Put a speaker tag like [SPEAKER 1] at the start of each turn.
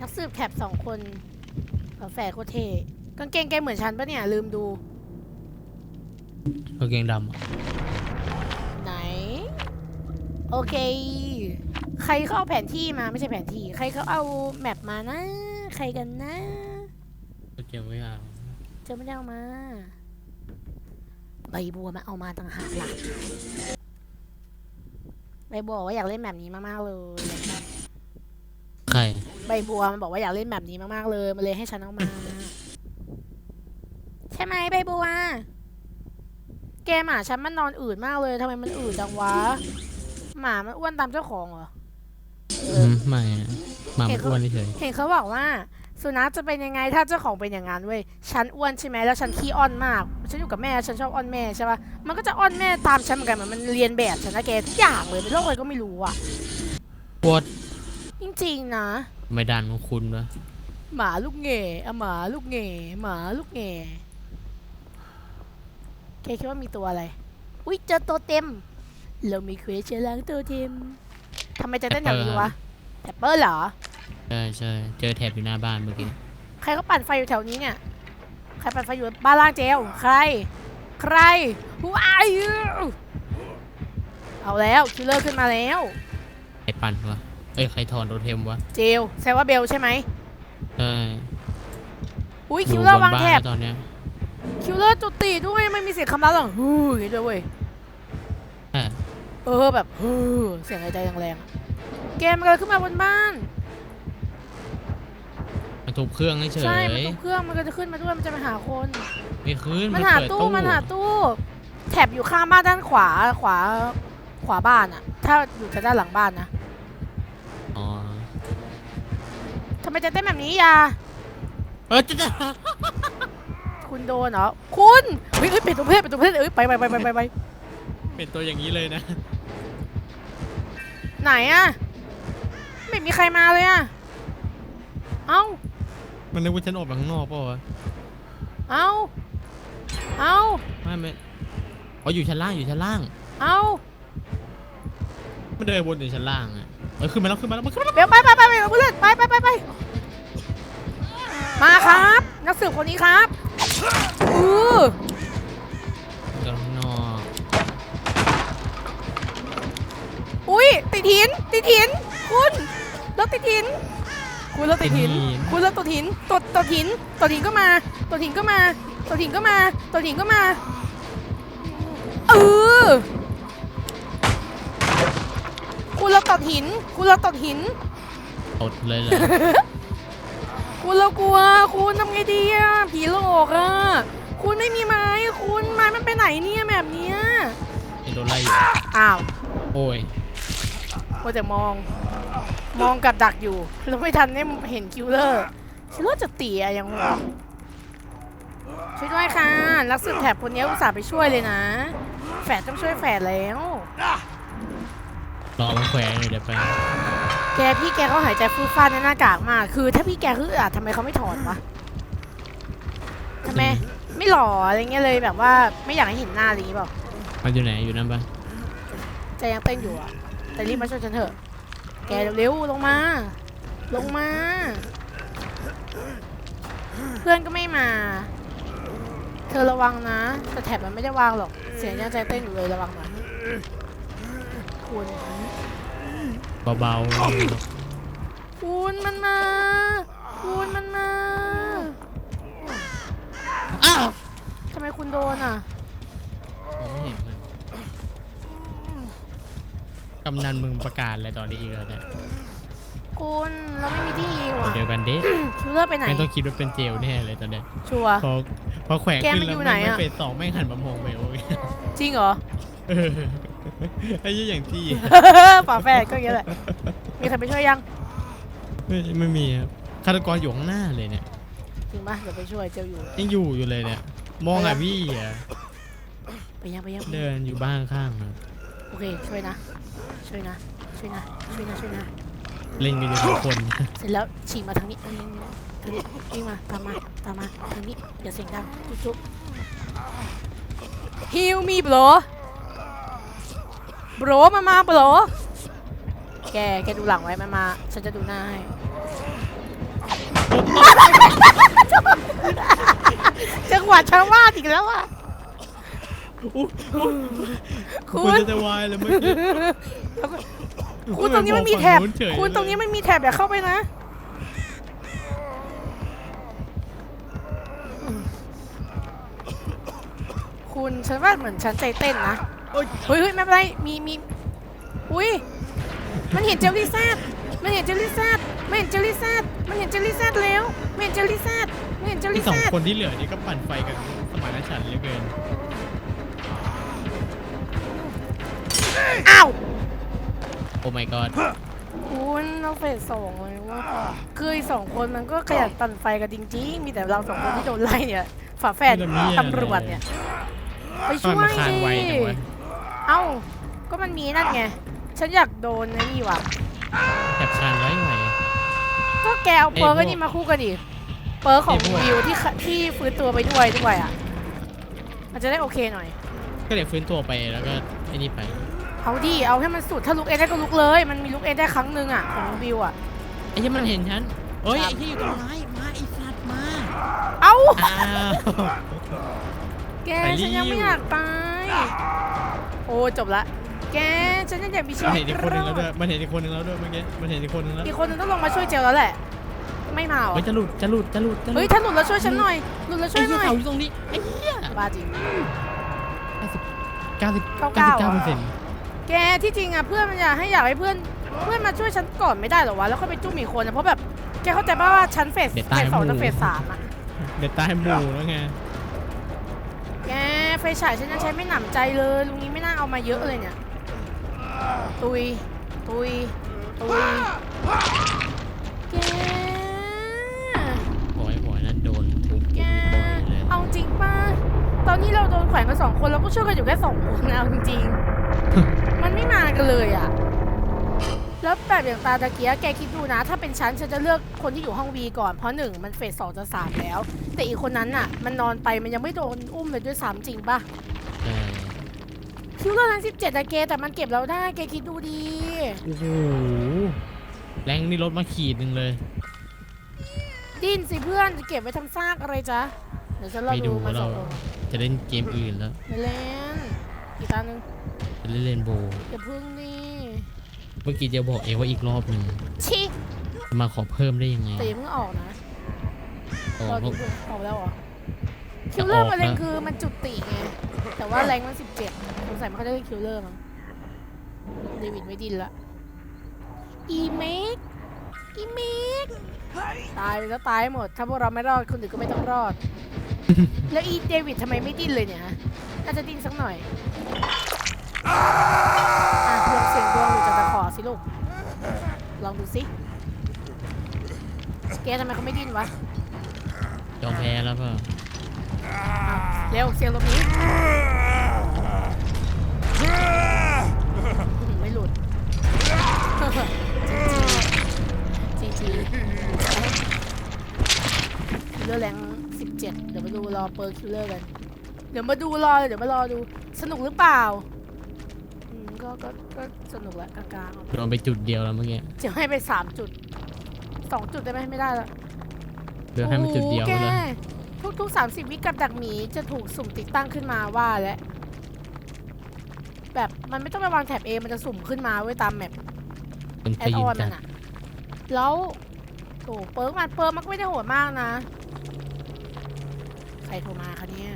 [SPEAKER 1] นักสืบแคปสองคนฝาแฝดโคตรเทกางเกงแกเหมือนฉันปะเนี่ย ลืมดู
[SPEAKER 2] กางเกงดำอะ
[SPEAKER 1] ไหน โอเค ใครเขาเอาแผนที่มาไม่ใช่แผนที่ ใครเขาเอาแมปมานะ ใครกันนะ
[SPEAKER 2] ก็เก็บไว้อะ
[SPEAKER 1] เจะไม่ได้เอามา ใบบัวมาเอามาต่างหากล่ะใบบัวบอกว่าอยากเล่นแบบนี้มากๆเลย
[SPEAKER 2] ใคร
[SPEAKER 1] ใบบัวมันบอกว่าอยากเล่นแบบนี้มากๆเลยมันเลยให้ฉันเอามา ใช่ไหมใบบัวแกหมาฉันมันนอนอืดมากเลยทำไมมันอืดจังวะ หมามันอ้วนตามเจ้าของเหรอ
[SPEAKER 2] อืมไม่อะหมามันอ้วนเฉย
[SPEAKER 1] เห็นเขาบอกว่า สุนัขจะเป็นยังไงถ้าเจ้าของเป็นอย่างนั้นเว้ยฉันอ้วนใช่ไหมแล้วฉันขี้อ้อนมาก ฉันอยู่กับแม่ฉันชอบอ้อนแม่ใช่ปะมันก็จะอ้อนแม่ตามฉันเหมือนกันเหมือนมันเรียนแบบฉันนะแกทุกอย่างเลยเป็นโรคอะไรก็ไม่รู้อะ
[SPEAKER 2] ปวด
[SPEAKER 1] จริงๆนะ
[SPEAKER 2] ไม่ดันของคุณวะ
[SPEAKER 1] หมาลูกเหง่อะหมาลูกเหง่หมาลูกเหง่แกคิดว่ามีตัวอะไร อุ้ยเจอตัวเต็ม เรามีเควสเชล้างตัวเต็มทำไมจะเต้นแถวนี้วะแท็ปเปอร์เหรอ
[SPEAKER 2] ใช่ใช่เจอแถบอยู่หน้าบ้านเมื่อกี้
[SPEAKER 1] ใครเขาปั่นไฟอยู่แถวนี้เนี่ย ใครปั่นไฟอยู่บ้านล่างเจล ใคร ใคร Who are you เอาแล้วคิลเลอร์ขึ้นมาแล้ว
[SPEAKER 2] ใครปั่นวะเอ้ยใครถอนโรเทมวะ
[SPEAKER 1] เจลแซว่าเบลใช่ไหม
[SPEAKER 2] ใช่
[SPEAKER 1] อุ้ย
[SPEAKER 2] อ
[SPEAKER 1] คิ
[SPEAKER 2] ยู่
[SPEAKER 1] ล
[SPEAKER 2] บ
[SPEAKER 1] เลอร์
[SPEAKER 2] น
[SPEAKER 1] วาง
[SPEAKER 2] บ้าน
[SPEAKER 1] แถบ
[SPEAKER 2] แล้วตอนเนี้ย
[SPEAKER 1] คิลเลอร์จุดตีด้วยไม่มีเสียงคำรามหรอกฮู้อย่างนี้ด้วยเว้ย
[SPEAKER 2] ใช่
[SPEAKER 1] เออแบบฮู้เสียงหายใจแรงๆอะเกมมันก็ขึ้นมาบนบ้าน
[SPEAKER 2] มันทุบเครื่องเฉย
[SPEAKER 1] ใช่มันทุกเครื่องมันก็จะขึ้นมาด้วยมันจะไปหาคน
[SPEAKER 2] ไม่ขึ้น
[SPEAKER 1] มันหา
[SPEAKER 2] เปิด
[SPEAKER 1] ตู้มันหาตู้ แถบอยู่ข้างบ้านด้านขวาขวาขวาบ้านอะถ้าอยู่ทางด้านหลังบ้านนะำไมจะเต้นแบบนี้อยา
[SPEAKER 2] เออจะจะ
[SPEAKER 1] คุณโดนเหรอ คุณเฮ้ยเฮ้ยเป็นตัวเพศเป็นตัวเพศเอ้ยไปไปไปไปไปไป
[SPEAKER 2] เป็นตัวอย่างนี้เลยนะ
[SPEAKER 1] ไหนอะไม่มีใครมาเลยอะเอ้า
[SPEAKER 2] มันนึกว่าฉันออกมาข้างนอกเปล่าวะ
[SPEAKER 1] เอ้า เอ้า
[SPEAKER 2] ไม่ไม่อ๋ออยู่ชั้นล่างอยู่ชั้นล่าง
[SPEAKER 1] เอ้า
[SPEAKER 2] มันเดินบนอยู่ชั้นล่างอะ เออขึ้นมาแล้วขึ้นมาแล้วมันขึ้นมาแล้ว
[SPEAKER 1] เบลไปไปไปไปเพื่อนไปไปไปไปมาครับ นักสืบคนนี้ครับอือ
[SPEAKER 2] ข้างนอก
[SPEAKER 1] อุ้ยติดหินติดหินคุณรถติดหินคุณรถติดหินคุณรถติดหินตดตดหินตดหินก็มาตดหินก็มาตดหินก็มาตดหินก็มาเออคุณ เราตดหิน คุณเราตดหิน
[SPEAKER 2] ตดเลยเลย
[SPEAKER 1] คุณเรากลัว คุณทำไงดีอะผีหลอกอะ คุณไม่มีไม้คุณไม้มันไปไหนเนี่ยแบบเนี้ย
[SPEAKER 2] ไอ้โดนไล่อยู่
[SPEAKER 1] อ้าว
[SPEAKER 2] โอ้ย
[SPEAKER 1] ว่าจะมอง มองกับดักอยู่แล้วไม่ทันได้เห็นคิวเลอร์คิวเลอร์จะเตียยังหัวช่วยด้วยค่ะนักสืบแถบคนนี้อุตส่าห์ไปช่วยเลยนะ แฝดต้องช่วยแฝดแล้ว
[SPEAKER 2] รอมันแขวนอยู่เดี๋ยวไป
[SPEAKER 1] แกพี่แกเขาหายใจฟูดฟ้าดในหน้ากากมาก คือ ถ้าพี่แกคืออะทำไมเขาไม่ถอนวะทำไมไม่หล่ออะไรเงี้ยเลยแบบว่าไม่อยากให้เห็นหน้าอะไรอย่างงี้เปล่า
[SPEAKER 2] มันอยู่ไหนอยู่นั่นปะ
[SPEAKER 1] ใจยังเต้นอยู่อะ แต่รีบมาช่วยฉันเถอะ แกเร็วๆลงมา ลงมา เพื่อนก็ไม่มา เธอระวังนะ แต่แถบมันไม่ได้วางหรอก เสียงยังใจเต้นอยู่เลยระวังหน่อย คุณ
[SPEAKER 2] เบา
[SPEAKER 1] คุณมันมาคุณมันมา
[SPEAKER 2] ๆอ้าว
[SPEAKER 1] ทำไมคุณโดนอะ
[SPEAKER 2] มองไม่เห็นมันกำนันมึงประกาศอะไรตอนนี้อีกแล้วเนี่ย
[SPEAKER 1] คุณเราไม่มีที่ยิง
[SPEAKER 2] คน
[SPEAKER 1] ว่ะ
[SPEAKER 2] เดียวกันเด้
[SPEAKER 1] คิวเลอร์ไปไหน
[SPEAKER 2] ไม่ต้องคิดว่าเป็นเจลแน่เลยตอนเนี้ย
[SPEAKER 1] ชัวร์
[SPEAKER 2] พอพอแขวน
[SPEAKER 1] แก
[SPEAKER 2] ขึ้น
[SPEAKER 1] มัน
[SPEAKER 2] แล้ว
[SPEAKER 1] อยู่
[SPEAKER 2] ไม่
[SPEAKER 1] ไหน
[SPEAKER 2] ไม่
[SPEAKER 1] อะ
[SPEAKER 2] เป็นสองไม่งหันมามองเบล
[SPEAKER 1] จริงเหรอ
[SPEAKER 2] เออ ไอ้ยี่อย่างที่
[SPEAKER 1] ฝาแฝดก็อย่างนี้แหละ มีใครไปช่วยยัง
[SPEAKER 2] ไม่ไม่มีครับฆาตกรอยู่ข้างหน้าเลยเนี่ย
[SPEAKER 1] จริงปะเดี๋ยวไปช่วยเจ้าอยู่
[SPEAKER 2] ยังอยู่อยู่เลยเนี่ย มองอะพี่อะ
[SPEAKER 1] ไปยังไปยัง
[SPEAKER 2] เดินอยู่บ้านข้างครับ
[SPEAKER 1] โอเคช่วยนะ ช่วยนะ ช่วยนะ ช่วยนะช่วยนะ
[SPEAKER 2] เล่นกันอยู่ทุกคน
[SPEAKER 1] เสร็จแล้วฉีกมาทางนี้ทางนี้ทางนี้วิ่งมาตามมาตามมาทางนี้อย่าเสียงดังจุ๊บจุ๊บฮิวมีบล บลมามาบลแก แกดูหลังไว้มันมา ฉันจะดูหน้าให้จังหวะชาวบ้านอีกแล้วอะคุ
[SPEAKER 2] ณจะวายเลยเมื่อกี้
[SPEAKER 1] คุณตรงนี้มันมีแถบ คุณตรงนี้มันมีแถบอย่าเข้าไปนะ คุณฉันว่าเหมือนฉันใจเต้นนะ เฮ้ยเฮ้ยไม่เป็นไร มีมีอุ้ย มันเห็นเจลลี่แซดมันเห็นเจลลี่แซดมันเห็นเจลลี่แซดมันเห็นเจลลี่แซดแล้วมันเห็นเจลลี่แซดมันเห็นเจล
[SPEAKER 2] ที่
[SPEAKER 1] ลี่
[SPEAKER 2] ส
[SPEAKER 1] แซ
[SPEAKER 2] อง
[SPEAKER 1] ด
[SPEAKER 2] คนที่เหลือนี่ก็ปั่นไฟกันสมานฉันท์เหลือเกิน
[SPEAKER 1] อ้าว
[SPEAKER 2] โอ้ my god
[SPEAKER 1] คุณเราเฟสสองเลยว่าคืออีกสองคนมันก็ขยันปั่นไฟกันจริงๆ มีแต่เราสองคนที่โดนไล่เนี่ย ฝาแฝด
[SPEAKER 2] ไม่ได้มีอะไร
[SPEAKER 1] ตำรวจเนี่ย ไป
[SPEAKER 2] ทำไม
[SPEAKER 1] ช่วย
[SPEAKER 2] มันคาน
[SPEAKER 1] ดิ
[SPEAKER 2] ไวจังวะ
[SPEAKER 1] เอ้า ก็มันมีนั่นไง ฉันอยากโดนนะนี่ว่ะ
[SPEAKER 2] แถบคานไว้ไหว
[SPEAKER 1] ก็แกเอาเปิร์ก
[SPEAKER 2] ไอ้พวก
[SPEAKER 1] อันนี้มาคู่กันดิ เปิร์กของ
[SPEAKER 2] ไอ้พวก
[SPEAKER 1] วิวที่ขะที่ฟื้นตัวไปด้วยด้วยอะ มันจะได้โอเคหน่อย
[SPEAKER 2] ก็เดี๋ยวฟื้นตัวไปแล้วก็ไอ้นี่ไป
[SPEAKER 1] เอาดิ เอาให้มันสุด ถ้าลุกเองได้ก็ลุกเลย มันมีลุกเองได้ครั้งหนึ่งอะของวิวอะ
[SPEAKER 2] ไอ้ที่มันเห็นฉันเอ้ย
[SPEAKER 1] ครับ
[SPEAKER 2] ไอ้ที่อยู่ตรงไม้มาไอ้สัตว์มา
[SPEAKER 1] เอ้า
[SPEAKER 2] อ้าว
[SPEAKER 1] แก
[SPEAKER 2] ไปรีบ
[SPEAKER 1] ฉันยังไม่อยากตายโอ้จบละ แกฉันยังอยากมีชี
[SPEAKER 2] มัน
[SPEAKER 1] วิ
[SPEAKER 2] เห็
[SPEAKER 1] ต
[SPEAKER 2] นอีกคนหนึงแล้วด้วยมันเห็นอีกคนหนึงแล้วด้วยเมื่อกี้มันเห็นอีกคนหนึงแล้ว
[SPEAKER 1] อีกคนนึงต้องลงมาช่วยเจลแล้วแหละ ไม่มาเหรอ
[SPEAKER 2] เฮ้ยจะหลุดจะหลุดจะหลุดจะหลุด
[SPEAKER 1] เฮ้ยถ้าหลุดแล้วช่วยฉันหน่อยหลุดแล้วช่
[SPEAKER 2] ไอ้
[SPEAKER 1] วยห
[SPEAKER 2] ที่
[SPEAKER 1] น่อย
[SPEAKER 2] เขาอยู่ตรงนี้ไอ้เหี้ย
[SPEAKER 1] บ้าจริง
[SPEAKER 2] เก้าสิบ
[SPEAKER 1] เก้า
[SPEAKER 2] เก้า
[SPEAKER 1] เก้า
[SPEAKER 2] สิบเก้าเปอร์เซ็นต์
[SPEAKER 1] แกที่จริงอะเพื่อนมันอยากให้อยากให้เพื่อน เพื่อนมาช่วยฉันก่อนไม่ได้เหรอวะแล้วค่อยไปจุ้มอีกคนนะเพราะแบบแกเข้าใจป่ะว่าฉันเฟสเฟสสองกับเฟสสามอะ
[SPEAKER 2] เดี๋ยวตายหมู่แล้วไง
[SPEAKER 1] แก ไฟฉายฉันยังใช้ไม่หนำใจเลยลุงนี้ไม่น่าเอามาเยอะเลยเนี่ย ตุย ตุย ตุยแก
[SPEAKER 2] บอยบอยนั้นโดนทุบ
[SPEAKER 1] แก
[SPEAKER 2] เอา
[SPEAKER 1] จริงป่ะตอนนี้เราโดนแขวนกันสองคนเราก็ช่วยกันอยู่แค่สองคนนะเอาจริงๆ มันไม่มากันเลยอะ แล้วแบบอย่างตาตะเกียแกคิดดูนะ ถ้าเป็นฉันฉันจะเลือกคนที่อยู่ห้องวีก่อน เพราะหนึ่งมันเฟสสองจะสามแล้ว แต่อีกคนนั้นน่ะ มันนอนไปมันยังไม่โดนอุ้มเลยด้วยซ้ำจริงปะ
[SPEAKER 2] เออ
[SPEAKER 1] คิวเลอร์นั้นสิบเจ็ดอะเกแต่มันเก็บเราได้แกคิดดูดี
[SPEAKER 2] โอ้โหแรงนี่ลดมาขีดหนึ่งเลย
[SPEAKER 1] ดิ้นสิเพื่อนจะเก็บไว้ทำซากอะไรจ๊ะ เดี๋ยวฉันรอ
[SPEAKER 2] ไม่
[SPEAKER 1] ดู
[SPEAKER 2] ดู
[SPEAKER 1] มาส
[SPEAKER 2] เรา
[SPEAKER 1] องคน
[SPEAKER 2] จะเล่นเกมอื่นแล้ว
[SPEAKER 1] ไม่เล่นอีกตาหนึ่ง
[SPEAKER 2] จะเล่นเรนโบว์
[SPEAKER 1] อย่าพึ่งนี่
[SPEAKER 2] เมื่อกี้จะบอกเองว่าอีกรอบหนึ่ง
[SPEAKER 1] ชิ
[SPEAKER 2] จะมาขอเพิ่มได้ยังไง
[SPEAKER 1] แต่อย่าเพิ่งออกนะ
[SPEAKER 2] อ๋อ
[SPEAKER 1] รอ
[SPEAKER 2] เพ
[SPEAKER 1] ดู
[SPEAKER 2] ราะ
[SPEAKER 1] เพื่อนออกแล้วเหรอ
[SPEAKER 2] จะ
[SPEAKER 1] คิวเลอร์
[SPEAKER 2] ออก
[SPEAKER 1] ประเด็น
[SPEAKER 2] แล้ว
[SPEAKER 1] คือมันจุดติไงแต่ว่าแรงมันสิบเจ็ดสงสัยมันเขาจะเล่นคิวเลอร์มั้งเดวิดไม่ดินละอีเมกอีเมกตายไปแล้วตายหมด ถ้าพวกเราไม่รอดคนอื่นก็ไม่ต้องรอด แล้วอีเดวิดทำไมไม่ดิ้นเลยเนี่ยฮะน่าจะดิ้นสักหน่อย ลูก ลองดูสิแกทำไมเขาไม่ดิ้นวะ
[SPEAKER 2] ยอมแพ้แล้วเปล่า
[SPEAKER 1] อะเร็วเสียงลมนี้อื้อหือไม่หลุดจีจีคิลเลอร์แรงสิบเจ็ดเดี๋ยวมาดูรอเปิร์คิลเลอร์กัน เดี๋ยวมาดูรอเลยเดี๋ยวมารอดูสนุกหรือเปล่าอืม ก็ก็ก็สนุกแหละกลางๆ
[SPEAKER 2] โดนไปจุดเดียวแล้วเมื่อกี้
[SPEAKER 1] จะให้ไปสามจุดสองจุดได้ไหมไม่ได้ละ
[SPEAKER 2] เดี๋ยวให้มันจุดเดียว
[SPEAKER 1] โอ้โห
[SPEAKER 2] เลย
[SPEAKER 1] แกทุกๆสามสิบวิกับดักหมีจะถูกสุ่มติดตั้งขึ้นมาว่าและแบบมันไม่ต้องไปวางแถบเองมันจะสุ่มขึ้นมาไว้ยตามแมป
[SPEAKER 2] เป็น
[SPEAKER 1] แอ
[SPEAKER 2] ตี
[SPEAKER 1] ดออน
[SPEAKER 2] นกั
[SPEAKER 1] มันนอะแล้วโอ้เปิร์กมันเปิร์กมันก็ไม่ได้โหดมากนะ ใครโทรมาคะเนี่ย